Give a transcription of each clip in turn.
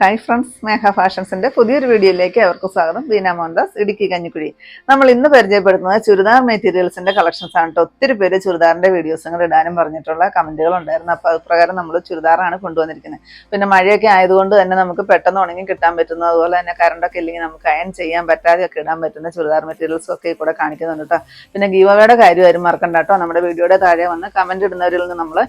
Hi friends സ്നേഹ ഫാഷൻസിന്റെ പുതിയൊരു വീഡിയോയിലേക്ക് അവർക്ക് സ്വാഗതം. ബീന മോഹൻദാസ് ഇടുക്കി കഞ്ഞിക്കുഴി. നമ്മൾ ഇന്ന് പരിചയപ്പെടുത്തുന്നത് ചുരിദാർ മെറ്റീരിയൽസിന്റെ കളക്ഷൻസ് ആണ് ഒത്തിരി പേര് ചുരിദാറിന്റെ ഇങ്ങനെ ഇടാനും പറഞ്ഞിട്ടുള്ള കമന്റുകൾ ഉണ്ടായിരുന്നു. അപ്പോൾ അതുപ്രകാരം നമ്മൾ ചുരിദാറാണ് കൊണ്ടുവന്നിരിക്കുന്നത് പിന്നെ മഴയൊക്കെ ആയതുകൊണ്ട് തന്നെ നമുക്ക് പെട്ടെന്ന് ഉണങ്ങി കിട്ടാൻ പറ്റുന്ന അതുപോലെ തന്നെ കറണ്ടൊക്കെ ഇല്ലെങ്കിൽ നമുക്ക് അയൺ ചെയ്യാൻ പറ്റാതെയൊക്കെ ഇടാൻ പറ്റുന്ന ചുരിദാർ മെറ്റീരിയൽസ് ഒക്കെ കൂടെ കാണിക്കുന്നുണ്ട് കേട്ടോ പിന്നെ ഗീവയുടെ കാര്യമായിരുന്നു മറക്കണ്ട കേട്ടോ നമ്മുടെ വീഡിയോയുടെ താഴെ വന്ന് കമന്റ് ഇടുന്നവരിൽ നിന്ന് നമ്മൾ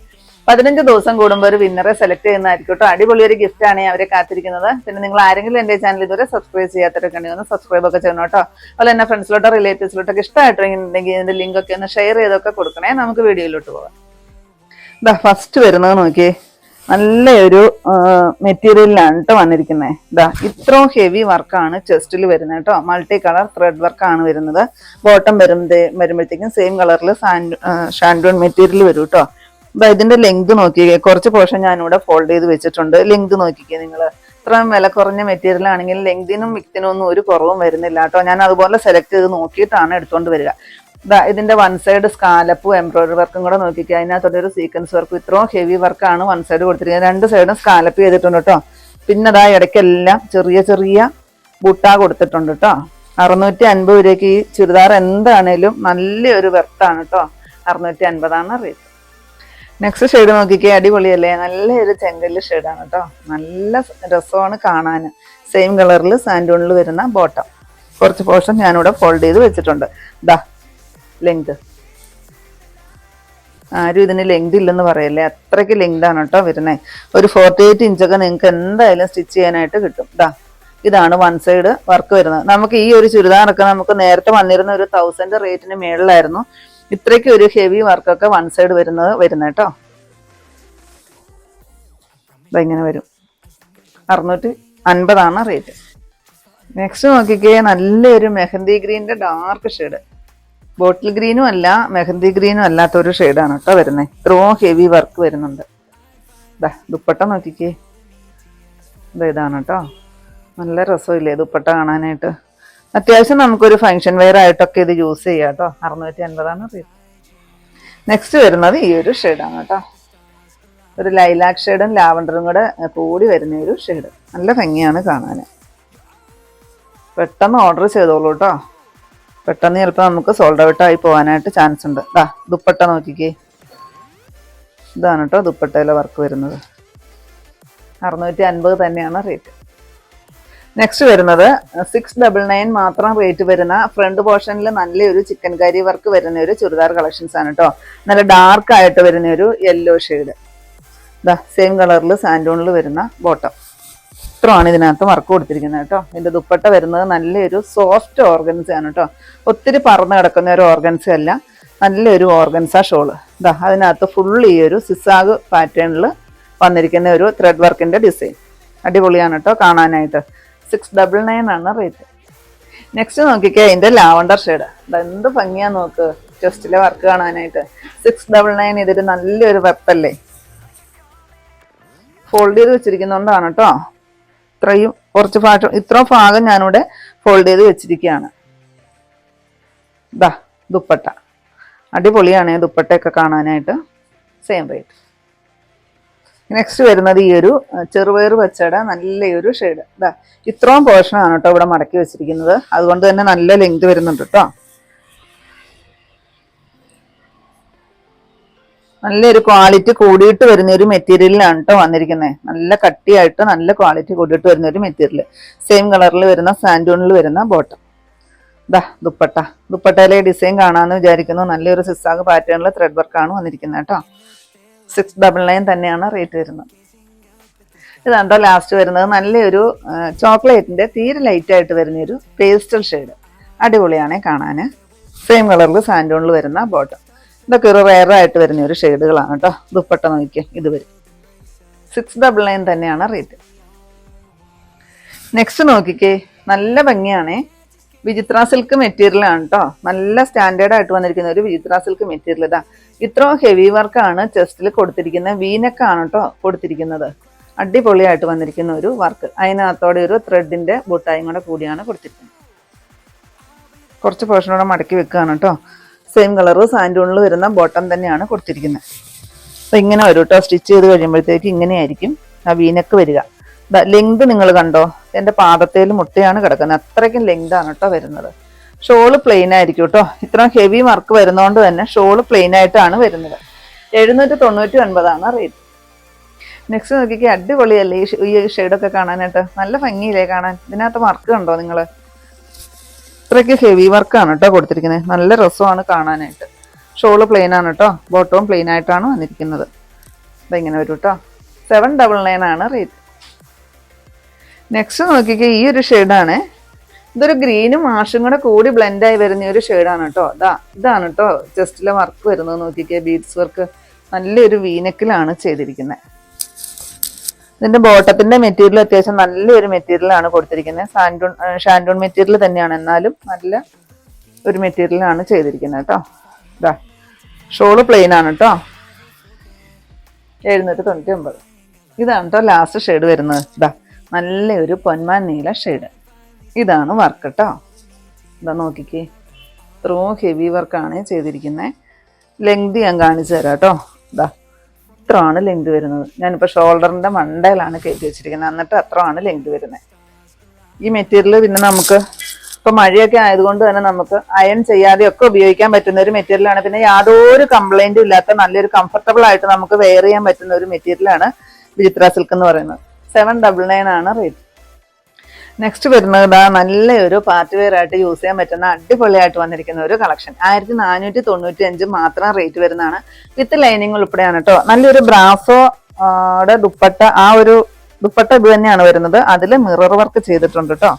പതിനഞ്ച് ദിവസം കൂടുമ്പോൾ ഒരു വിന്നറെ സെലക്ട് ചെയ്യുന്നതായിരിക്കും കേട്ടോ. അടിപൊളി ഒരു ഗിഫ്റ്റ് ആണ് അവരെ കാത്തിരിക്കുന്നത്. പിന്നെ നിങ്ങൾ ആരെങ്കിലും എന്റെ ചാനൽ ഇതുവരെ സബ്സ്ക്രൈബ് ചെയ്യാത്തവരൊക്കെ ഉണ്ടെങ്കിൽ ഒന്ന് സബ്സ്ക്രൈബ് ഒക്കെ ചെയ്യണം കേട്ടോ. അതുപോലെ തന്നെ ഫ്രണ്ട്സിലോട്ടോ റിലേറ്റീവ്സിലോട്ടൊക്കെ ഇഷ്ടമായിട്ടുണ്ടെങ്കിൽ ഇതിന്റെ ലിങ്ക് ഒക്കെ ഒന്ന് ഷെയർ ചെയ്തൊക്കെ കൊടുക്കണേ. നമുക്ക് വീഡിയോയിലോട്ട് പോകാം. ഇതാ ഫസ്റ്റ് വരുന്നത് നോക്കിയേ. നല്ലൊരു മെറ്റീരിയലിലാണ് കേട്ടോ വന്നിരിക്കുന്നത് ഇതാ ഇത്രയും ഹെവി വർക്കാണ് ചെസ്റ്റിൽ വരുന്നത് കേട്ടോ മൾട്ടി കളർ ത്രെഡ് വർക്കാണ് വരുന്നത്. ബോട്ടം വരുമ്പോഴത്തേക്കും സെയിം കളറിൽ ഷാൻഡോൺ മെറ്റീരിയൽ വരും കേട്ടോ ഇതാ ഇതിന്റെ ലെങ്ത് നോക്കിക്കേ. കുറച്ച് പോർഷൻ ഞാനിവിടെ ഫോൾഡ് ചെയ്ത് വെച്ചിട്ടുണ്ട്. ലെങ്ത് നോക്കിക്കേ നിങ്ങൾ ഇത്രയും വില കുറഞ്ഞ മെറ്റീരിയൽ ആണെങ്കിൽ ലെങ്തിനും വിക്തിനും ഒന്നും ഒരു കുറവും വരുന്നില്ല കേട്ടോ. ഞാൻ അതുപോലെ സെലക്ട് ചെയ്ത് നോക്കിയിട്ടാണ് എടുത്തുകൊണ്ട് വരിക. ഇതിന്റെ വൺ സൈഡ് സ്കാലപ്പും എംബ്രോയിഡറി വർക്കും കൂടെ നോക്കിക്കുക അതിനകത്തൊരു ഒരു സീക്വൻസ് വർക്കും ഇത്രയും ഹെവി വർക്കാണ് വൺ സൈഡ് കൊടുത്തിരിക്കുന്നത്. രണ്ട് സൈഡും സ്കാലപ്പ് ചെയ്തിട്ടുണ്ട് കേട്ടോ. പിന്നെ അതാ ഇടയ്ക്കെല്ലാം ചെറിയ ചെറിയ ബുട്ട കൊടുത്തിട്ടുണ്ട് കേട്ടോ. അറുന്നൂറ്റി അൻപത് രൂപയ്ക്ക് ഈ ചുരിദാർ എന്താണേലും നല്ലൊരു വെർത്താണ് കേട്ടോ. അറുന്നൂറ്റി അൻപതാണ് റേറ്റ് നെക്സ്റ്റ് ഷെയ്ഡ് നോക്കിക്കേ അടിപൊളിയല്ലേ? നല്ലൊരു ചെങ്കല്ല് ഷെയ്ഡാണ് കേട്ടോ നല്ല രസമാണ് കാണാൻ സെയിം കളറിൽ സാൻഡൂണിൽ വരുന്ന ബോട്ടം കുറച്ച് പോർഷൻ ഞാനിവിടെ ഫോൾഡ് ചെയ്ത് വെച്ചിട്ടുണ്ട്. ദാ ലെങ്ത് ആരും ഇതിന് ലെങ്ത് ഇല്ലെന്ന് പറയല്ലേ? അത്രയ്ക്ക് ലെങ്ത് ആണ് കേട്ടോ വരുന്നത് ഒരു ഫോർട്ടി എയ്റ്റ് ഇഞ്ചൊക്കെ നിങ്ങൾക്ക് എന്തായാലും സ്റ്റിച്ച് ചെയ്യാനായിട്ട് കിട്ടും. ദാ ഇതാണ് വൺ സൈഡ് വർക്ക് വരുന്നത്. നമുക്ക് ഈ ഒരു ചുരിദാറൊക്കെ നമുക്ക് നേരത്തെ വന്നിരുന്ന ഒരു തൗസൻഡ് റേറ്റിന് മേളിലായിരുന്നു. ഇത്രയ്ക്ക് ഒരു ഹെവി വർക്കൊക്കെ വൺ സൈഡ് വരുന്നത് വരുന്നത് കേട്ടോ ഇങ്ങനെ വരും. അറുന്നൂറ്റി അൻപതാണ് റേറ്റ് നെക്സ്റ്റ് നോക്കിക്കേ നല്ലൊരു മെഹന്തി ഗ്രീനിന്റെ ഡാർക്ക് ഷെയ്ഡ് ബോട്ടിൽ ഗ്രീനും അല്ല മെഹന്തി ഗ്രീനും അല്ലാത്ത ഒരു ഷെയ്ഡാണ് കേട്ടോ വരുന്നത് ഇത്രയും ഹെവി വർക്ക് വരുന്നുണ്ട്. ദാ ദുപ്പട്ട നോക്കിക്കേ. ഇതാ ഇതാണ് കേട്ടോ നല്ല രസമില്ലേ ദുപ്പട്ട കാണാനായിട്ട്. അത്യാവശ്യം നമുക്കൊരു ഫങ്ഷൻ വെയർ ആയിട്ടൊക്കെ ഇത് യൂസ് ചെയ്യാം കേട്ടോ. അറുന്നൂറ്റി അൻപതാണ് റേറ്റ് നെക്സ്റ്റ് വരുന്നത് ഈ ഒരു ഷെയ്ഡാണ് കേട്ടോ. ഒരു ലൈലാക്ക് ഷെയ്ഡും ലാവണ്ടറും കൂടെ കൂടി വരുന്ന ഒരു ഷെയ്ഡ് നല്ല ഭംഗിയാണ് കാണാൻ. പെട്ടെന്ന് ഓർഡർ ചെയ്തോളൂ കേട്ടോ. പെട്ടെന്ന് ചിലപ്പോൾ നമുക്ക് സോൾഡ് ഔട്ട് ആയി പോകാനായിട്ട് ചാൻസ് ഉണ്ട്. ആ ദുപ്പട്ട നോക്കിക്കേ. ഇതാണ് കേട്ടോ ദുപ്പട്ടയിലെ വർക്ക് വരുന്നത്. അറുന്നൂറ്റി അൻപത് തന്നെയാണ് റേറ്റ് നെക്സ്റ്റ് വരുന്നത് സിക്സ് ഡബിൾ നയൻ മാത്രം റേറ്റ് വരുന്ന ഫ്രണ്ട് പോർഷനിൽ നല്ലൊരു ചിക്കൻ കറി വർക്ക് വരുന്ന ഒരു ചുരിദാർ കളക്ഷൻസ് ആണ് കേട്ടോ നല്ല ഡാർക്ക് ആയിട്ട് വരുന്ന ഒരു യെല്ലോ ഷെയ്ഡ് ഇതാ സെയിം കളറിൽ സാൻഡൂണിൽ വരുന്ന ബോട്ടം ഇത്രയാണ് ഇതിനകത്ത് വർക്ക് കൊടുത്തിരിക്കുന്നത് കേട്ടോ ഇതിന്റെ ദുപ്പട്ട വരുന്നത് നല്ലൊരു സോഫ്റ്റ് ഓർഗൻസ ആണ് കേട്ടോ ഒത്തിരി പറന്ന് കിടക്കുന്ന ഒരു ഓർഗൻസ അല്ല നല്ലൊരു ഓർഗൻസ ഷോൾ. ഇതാ അതിനകത്ത് ഫുൾ ഈ ഒരു സിസാഗ് പാറ്റേണിൽ വന്നിരിക്കുന്ന ഒരു ത്രെഡ് വർക്കിന്റെ ഡിസൈൻ അടിപൊളിയാണ് കേട്ടോ കാണാനായിട്ട്. സിക്സ് ഡബിൾ നയൻ ആണ് റേറ്റ് നെക്സ്റ്റ് നോക്കിക്കേ ഇതിന്റെ ലാവണ്ടർ ഷെയ്ഡ്. എന്ത് ഭംഗിയാ നോക്ക് ചെസ്റ്റിലെ വർക്ക് കാണാനായിട്ട്. സിക്സ് ഡബിൾ നയൻ ഇതൊരു നല്ലൊരു വെപ്പല്ലേ ഫോൾഡ് ചെയ്ത് വെച്ചിരിക്കുന്നതുകൊണ്ടാണ് കേട്ടോ ഇത്രയും കുറച്ച് ഭാഗം ഇത്ര ഭാഗം ഞാനിവിടെ ഫോൾഡ് ചെയ്ത് വെച്ചിരിക്കുകയാണ്. ദാ ദുപ്പട്ട. അടിപൊളിയാണ് ദുപ്പട്ടയൊക്കെ കാണാനായിട്ട്. സെയിം റേറ്റ് നെക്സ്റ്റ് വരുന്നത് ഈ ഒരു ചെറുപയർ പച്ചട നല്ലൊരു ഷെയ്ഡ് ഇതാ ഇത്രയും പോർഷൻ ആണ് കേട്ടോ ഇവിടെ മടക്കി വെച്ചിരിക്കുന്നത്. അതുകൊണ്ട് തന്നെ നല്ല ലെങ്ത് വരുന്നുണ്ട് കേട്ടോ നല്ലൊരു ക്വാളിറ്റി കൂടിയിട്ട് വരുന്ന ഒരു മെറ്റീരിയലിലാണ് കേട്ടോ വന്നിരിക്കുന്നത് നല്ല കട്ടിയായിട്ട് നല്ല ക്വാളിറ്റി കൂടിയിട്ട് വരുന്ന ഒരു മെറ്റീരിയൽ സെയിം കളറിൽ വരുന്ന സാൻഡൂണിൽ വരുന്ന ബോട്ടം ദാ ദുപ്പട്ട. ദുപ്പട്ടയിലെ ഡിസൈൻ കാണാമെന്ന് വിചാരിക്കുന്നു. നല്ലൊരു സിസാഗ് പാറ്റേണിൽ ത്രെഡ് വർക്കാണ് വന്നിരിക്കുന്നത് കേട്ടോ സിക്സ് ഡബിൾ നയൻ തന്നെയാണ് റേറ്റ് വരുന്നത്. ഇതാണ്ടോ ലാസ്റ്റ് വരുന്നത് നല്ലൊരു ചോക്ലേറ്റിന്റെ തീരെ ലൈറ്റ് ആയിട്ട് വരുന്ന ഒരു പേസ്റ്റൽ ഷെയ്ഡ് അടിപൊളിയാണേ കാണാൻ സെയിം കളറിൽ സാൻഡോണിൽ വരുന്ന ബോട്ടം ഇതൊക്കെ ഒരു റയർ ആയിട്ട് വരുന്ന ഒരു ഷെയ്ഡുകളാണ് കേട്ടോ. ദുപ്പട്ട നോക്കിയ ഇത് വരും. സിക്സ് ഡബിൾ നയൻ തന്നെയാണ് റേറ്റ് നെക്സ്റ്റ് നോക്കിക്കേ നല്ല ഭംഗിയാണേ. വിചിത്ര സിൽക്ക് മെറ്റീരിയലാണ് കേട്ടോ നല്ല സ്റ്റാൻഡേർഡ് ആയിട്ട് വന്നിരിക്കുന്ന ഒരു വിചിത്ര സിൽക്ക് മെറ്റീരിയൽ ഇതാ. ഇത്രയും ഹെവി വർക്കാണ് ചെസ്റ്റിൽ കൊടുത്തിരിക്കുന്നത് വീനക്കാണ് കേട്ടോ കൊടുത്തിരിക്കുന്നത്. അടിപൊളിയായിട്ട് വന്നിരിക്കുന്ന ഒരു വർക്ക് അതിനകത്തോടെ ഒരു ത്രെഡിന്റെ ബുട്ടായും കൂടെ കൂടിയാണ് കൊടുത്തിരിക്കുന്നത്. കുറച്ച് പോർഷൻ കൂടെ മടക്കി വെക്കുകയാണ് കേട്ടോ സെയിം കളറ് സാൻഡൂണിൽ വരുന്ന ബോട്ടം തന്നെയാണ് കൊടുത്തിരിക്കുന്നത്. അപ്പം ഇങ്ങനെ വരും കേട്ടോ സ്റ്റിച്ച് ചെയ്ത് കഴിയുമ്പോഴത്തേക്ക് ഇങ്ങനെയായിരിക്കും ആ വീനക്ക് വരിക. ലെങ്ത് നിങ്ങൾ കണ്ടോ? എന്റെ പാദത്തേൽ മുട്ടയാണ് കിടക്കുന്നത്. അത്രയ്ക്കും ലെങ്ത് ആണ് കേട്ടോ വരുന്നത്. ഷോൾ പ്ലെയിൻ ആയിരിക്കും കേട്ടോ ഇത്രയും ഹെവി വർക്ക് വരുന്നതുകൊണ്ട് തന്നെ ഷോൾ പ്ലെയിൻ ആയിട്ടാണ് വരുന്നത്. എഴുന്നൂറ്റി തൊണ്ണൂറ്റി ഒൻപതാണ് റേറ്റ് നെക്സ്റ്റ് നോക്കിക്കേ അടിപൊളിയല്ലേ ഈ ഈ ഷെയ്ഡൊക്കെ കാണാനായിട്ട്? നല്ല ഭംഗിയില്ലേ കാണാൻ? ഇതിനകത്ത് വർക്ക് കണ്ടോ നിങ്ങൾ ഇത്രയ്ക്ക് ഹെവി വർക്കാണ് കേട്ടോ കൊടുത്തിരിക്കുന്നത് നല്ല രസമാണ് കാണാനായിട്ട്. ഷോൾ പ്ലെയിൻ ആണ് കേട്ടോ ബോട്ടവും പ്ലെയിൻ ആയിട്ടാണ് വന്നിരിക്കുന്നത്. അതെങ്ങനെ വരും കേട്ടോ സെവൻ ഡബിൾ നയൻ ആണ് റേറ്റ് നെക്സ്റ്റ് നോക്കിക്കേ ഈ ഒരു ഷെയ്ഡാണ് ഇതൊരു ഗ്രീനും ആഷും കൂടെ കൂടി ബ്ലെൻഡ് ആയി വരുന്ന ഒരു ഷെയ്ഡാണ് കേട്ടോ ഇതാ ഇതാണ് കേട്ടോ ചെസ്റ്റിലെ വർക്ക് വരുന്നത് നോക്കിക്കേ ബീഡ്സ് വർക്ക് നല്ലൊരു വീനക്കിലാണ് ചെയ്തിരിക്കുന്നത് ഇതിന്റെ ബോട്ടത്തിന്റെ മെറ്റീരിയൽ അത്യാവശ്യം നല്ലൊരു മെറ്റീരിയലാണ് കൊടുത്തിരിക്കുന്നത് സാൻഡൂൺ ഷാൻഡൂൺ മെറ്റീരിയൽ തന്നെയാണ് എന്നാലും നല്ല ഒരു മെറ്റീരിയലാണ് ചെയ്തിരിക്കുന്നത് കേട്ടോ ഇതാ ഷോൾ പ്ലെയിൻ ആണ് കേട്ടോ എഴുന്നൂറ്റി തൊണ്ണൂറ്റി ഒമ്പത്. ഇതാണ് കേട്ടോ ലാസ്റ്റ് ഷെയ്ഡ് വരുന്നത്. ഇതാ നല്ലൊരു പൊന്മാൻ നീല ഷെയ്ഡ്. ഇതാണ് വർക്ക് കേട്ടോ ഇതാ നോക്കിക്കേ. ഇത്രയും ഹെവി വർക്കാണ് ചെയ്തിരിക്കുന്നത് ലെങ്ത് ഞാൻ കാണിച്ചു തരാം കേട്ടോ ഇതാ. ഇത്രയാണ് ലെങ്ത് വരുന്നത്. ഞാനിപ്പോൾ ഷോൾഡറിന്റെ മണ്ടയിലാണ് കയറ്റി വെച്ചിരിക്കുന്നത് എന്നിട്ട് അത്രയാണ് ലെങ്ത് വരുന്നത് ഈ മെറ്റീരിയൽ പിന്നെ നമുക്ക് ഇപ്പോൾ മഴയൊക്കെ ആയതുകൊണ്ട് തന്നെ നമുക്ക് അയൺ ചെയ്യാതെയൊക്കെ ഉപയോഗിക്കാൻ പറ്റുന്ന ഒരു മെറ്റീരിയലാണ് പിന്നെ യാതൊരു കംപ്ലൈന്റും ഇല്ലാത്ത നല്ലൊരു കംഫർട്ടബിൾ ആയിട്ട് നമുക്ക് വെയർ ചെയ്യാൻ പറ്റുന്ന ഒരു മെറ്റീരിയലാണ് വിചിത്ര സിൽക്ക് എന്ന് പറയുന്നത്. സെവൻ ഡബിൾ നയൻ ആണ് റേറ്റ് നെക്സ്റ്റ് വരുന്നത് നല്ലൊരു പാർട്ടി വെയർ ആയിട്ട് യൂസ് ചെയ്യാൻ പറ്റുന്ന അടിപൊളിയായിട്ട് വന്നിരിക്കുന്ന ഒരു കളക്ഷൻ ആയിരത്തി നാനൂറ്റി തൊണ്ണൂറ്റി അഞ്ച് മാത്രം റേറ്റ് വരുന്നതാണ്. വിത്ത് ലൈനിങ് ഉൾപ്പെടെയാണ് കേട്ടോ നല്ലൊരു ബ്രാസോ ദുപ്പട്ട ആ ഒരു ദുപ്പട്ട ഇത് തന്നെയാണ് വരുന്നത്. അതിൽ മിറർ വർക്ക് ചെയ്തിട്ടുണ്ട് കേട്ടോ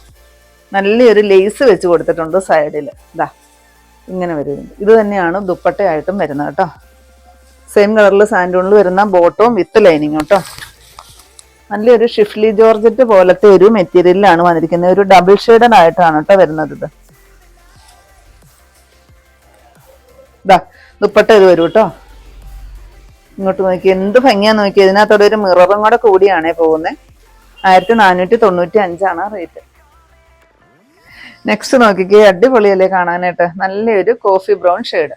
നല്ലൊരു ലേസ് വെച്ച് കൊടുത്തിട്ടുണ്ട് സൈഡിൽ ഇതാ ഇങ്ങനെ വരുന്നത് ഇത് തന്നെയാണ് ദുപ്പട്ടയായിട്ടും വരുന്നത് കേട്ടോ സെയിം കളറിൽ സാൻഡൂണിൽ വരുന്ന ബോട്ടവും വിത്ത് ലൈനിങ്ങും കേട്ടോ നല്ലൊരു ഷിഫ്ലി ജോർജറ്റ് പോലത്തെ ഒരു മെറ്റീരിയലാണ് വന്നിരിക്കുന്നത്. ഒരു ഡബിൾ ഷെയ്ഡഡ് ആയിട്ടാണ് കേട്ടോ വരുന്നത് ഇത്. ദുപ്പട്ട ഇത് വരും കേട്ടോ ഇങ്ങോട്ട് നോക്കി എന്ത് ഭംഗിയാ നോക്കി. ഇതിനകത്തോടെ ഒരു മിററും കൂടെ കൂടിയാണേ പോകുന്നത് ആയിരത്തി നാനൂറ്റി തൊണ്ണൂറ്റി അഞ്ചാണ് റേറ്റ് നെക്സ്റ്റ് നോക്കിക്കേ അടിപൊളിയല്ലേ കാണാനായിട്ട്. നല്ലൊരു കോഫി ബ്രൗൺ ഷെയ്ഡ്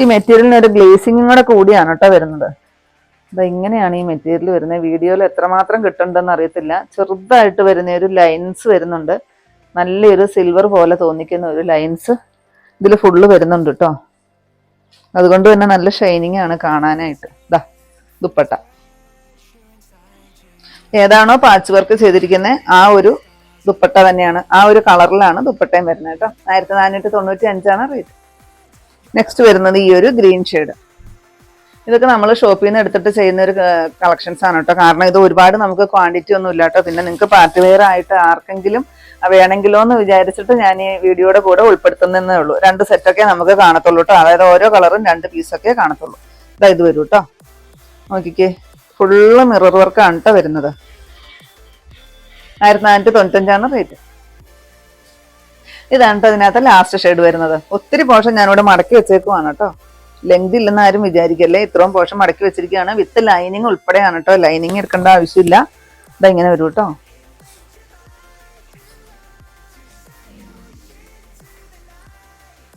ഈ മെറ്റീരിയലിന് ഒരു ഗ്ലേസിങ്ങും കൂടെ കൂടിയാണ് കേട്ടോ വരുന്നത്. അപ്പൊ ഇങ്ങനെയാണ് ഈ മെറ്റീരിയൽ വരുന്നത്. വീഡിയോയിൽ എത്രമാത്രം കിട്ടുന്നുണ്ടെന്ന് അറിയത്തില്ല. ചെറുതായിട്ട് വരുന്ന ഒരു ലൈൻസ് വരുന്നുണ്ട്. നല്ലൊരു സിൽവർ പോലെ തോന്നിക്കുന്ന ഒരു ലൈൻസ് ഇതിൽ ഫുള്ള് വരുന്നുണ്ട് കേട്ടോ അതുകൊണ്ട് തന്നെ നല്ല ഷൈനിങ് ആണ് കാണാനായിട്ട്. ദാ ദുപ്പട്ട. ഏതാണോ പാച്ച് വർക്ക് ചെയ്തിരിക്കുന്നത് ആ ഒരു ദുപ്പട്ട തന്നെയാണ്. ആ ഒരു കളറിലാണ് ദുപ്പട്ടയും വരുന്നത് കേട്ടോ ആയിരത്തി നാനൂറ്റി തൊണ്ണൂറ്റി അഞ്ചാണ് റേറ്റ് നെക്സ്റ്റ് വരുന്നത് ഈ ഒരു ഗ്രീൻ ഷെയ്ഡ് ഇതൊക്കെ നമ്മൾ ഷോപ്പിൽ നിന്ന് എടുത്തിട്ട് ചെയ്യുന്ന ഒരു കളക്ഷൻസ് ആണ് കേട്ടോ. കാരണം ഇത് ഒരുപാട് നമുക്ക് ക്വാണ്ടിറ്റി ഒന്നും ഇല്ല കേട്ടോ. പിന്നെ നിങ്ങൾക്ക് പാർട്ടി വെയർ ആയിട്ട് ആർക്കെങ്കിലും വേണമെങ്കിലോ എന്ന് വിചാരിച്ചിട്ട് ഞാൻ ഈ വീഡിയോയുടെ കൂടെ ഉൾപ്പെടുത്തുന്നതേ ഉള്ളൂ. രണ്ട് സെറ്റൊക്കെ നമുക്ക് കാണത്തുള്ളൂ കേട്ടോ. അതായത് ഓരോ കളറും രണ്ട് പീസൊക്കെ കാണത്തുള്ളൂ. ഇതാ ഇത് വരും കേട്ടോ. നോക്കിക്കേ. ഫുള്ള് മിറർ വർക്കാണ് കേട്ടോ വരുന്നത്. ആയിരത്തി നാനൂറ്റി തൊണ്ണൂറ്റഞ്ചാണ് റേറ്റ് ഇതാണ് കേട്ടോ ഇതിനകത്ത് ലാസ്റ്റ് ഷെയ്ഡ് വരുന്നത്. ഒത്തിരി പോർഷൻ ഞാനിവിടെ മടക്കി വെച്ചേക്കുവാണ് കേട്ടോ. ലെങ്ത് ഇല്ലെന്ന് ആരും വിചാരിക്കല്ലേ? ഇത്രയും പോഷം മടക്കി വെച്ചിരിക്കുകയാണ്. വിത്ത് ലൈനിങ് ഉൾപ്പെടെയാണ് കേട്ടോ ലൈനിങ് എടുക്കേണ്ട ആവശ്യമില്ല. ഇതാ ഇങ്ങനെ വരും കേട്ടോ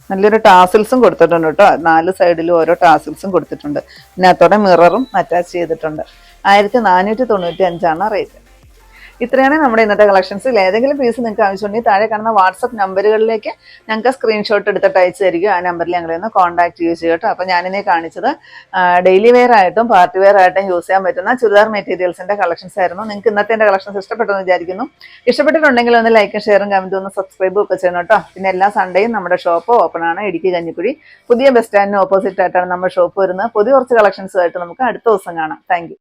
നല്ലൊരു ടാസിൽസും കൊടുത്തിട്ടുണ്ട് കേട്ടോ നാല് സൈഡിലും ഓരോ ടാസിൽസും കൊടുത്തിട്ടുണ്ട്. ഇതിനകത്തോടെ മിററും അറ്റാച്ച് ചെയ്തിട്ടുണ്ട്. ആയിരത്തി നാനൂറ്റി തൊണ്ണൂറ്റി അഞ്ചാണ് റേറ്റ്. ഇത്രയാണ് നമ്മുടെ ഇന്നത്തെ കളക്ഷൻസിൽ ഏതെങ്കിലും പീസ് നിങ്ങൾക്ക് ആവശ്യമുണ്ടെങ്കിൽ താഴെ കാണുന്ന വാട്സപ്പ് നമ്പറുകളിലേക്ക് ഞങ്ങൾക്ക് സ്ക്രീൻഷോട്ട് എടുത്തിട്ട് അയച്ചു തരിക ആ നമ്പറിൽ ഞങ്ങളെ ഒന്ന് കോൺടാക്ട് ചെയ്യുക കേട്ടോ. അപ്പോൾ ഞാനിനെ കാണിച്ചത് ഡെയിലി വെയർ ആയിട്ടും പാർട്ടി വെയർ ആയിട്ടും യൂസ് ചെയ്യാൻ പറ്റുന്ന ചുരിദാർ മെറ്റീരിയൽസിന്റെ കളക്ഷൻസ് ആയിരുന്നു. നിങ്ങൾക്ക് ഇന്നത്തെ എന്റെ കളക്ഷൻസ് ഇഷ്ടപ്പെട്ടെന്ന് വിചാരിക്കുന്നു. ഇഷ്ടപ്പെട്ടിട്ടുണ്ടെങ്കിൽ ഒന്ന് ലൈക്കും ഷെയറും കമന്റും ഒന്ന് സബ്സ്ക്രൈബ് ഒക്കെ ചെയ്യണം കേട്ടോ. പിന്നെ എല്ലാ സൺഡേയും നമ്മുടെ ഷോപ്പ് ഓപ്പൺ ആണ്. ഇടുക്കി കഞ്ഞിക്കുഴി പുതിയ ബസ് സ്റ്റാൻഡിന് ഓപ്പോസിറ്റ് ആയിട്ടാണ് നമ്മുടെ ഷോപ്പ് വരുന്നത്. പുതിയ കുറച്ച് കളക്ഷൻസുമായിട്ട് നമുക്ക് അടുത്ത ദിവസം കാണാം. താങ്ക്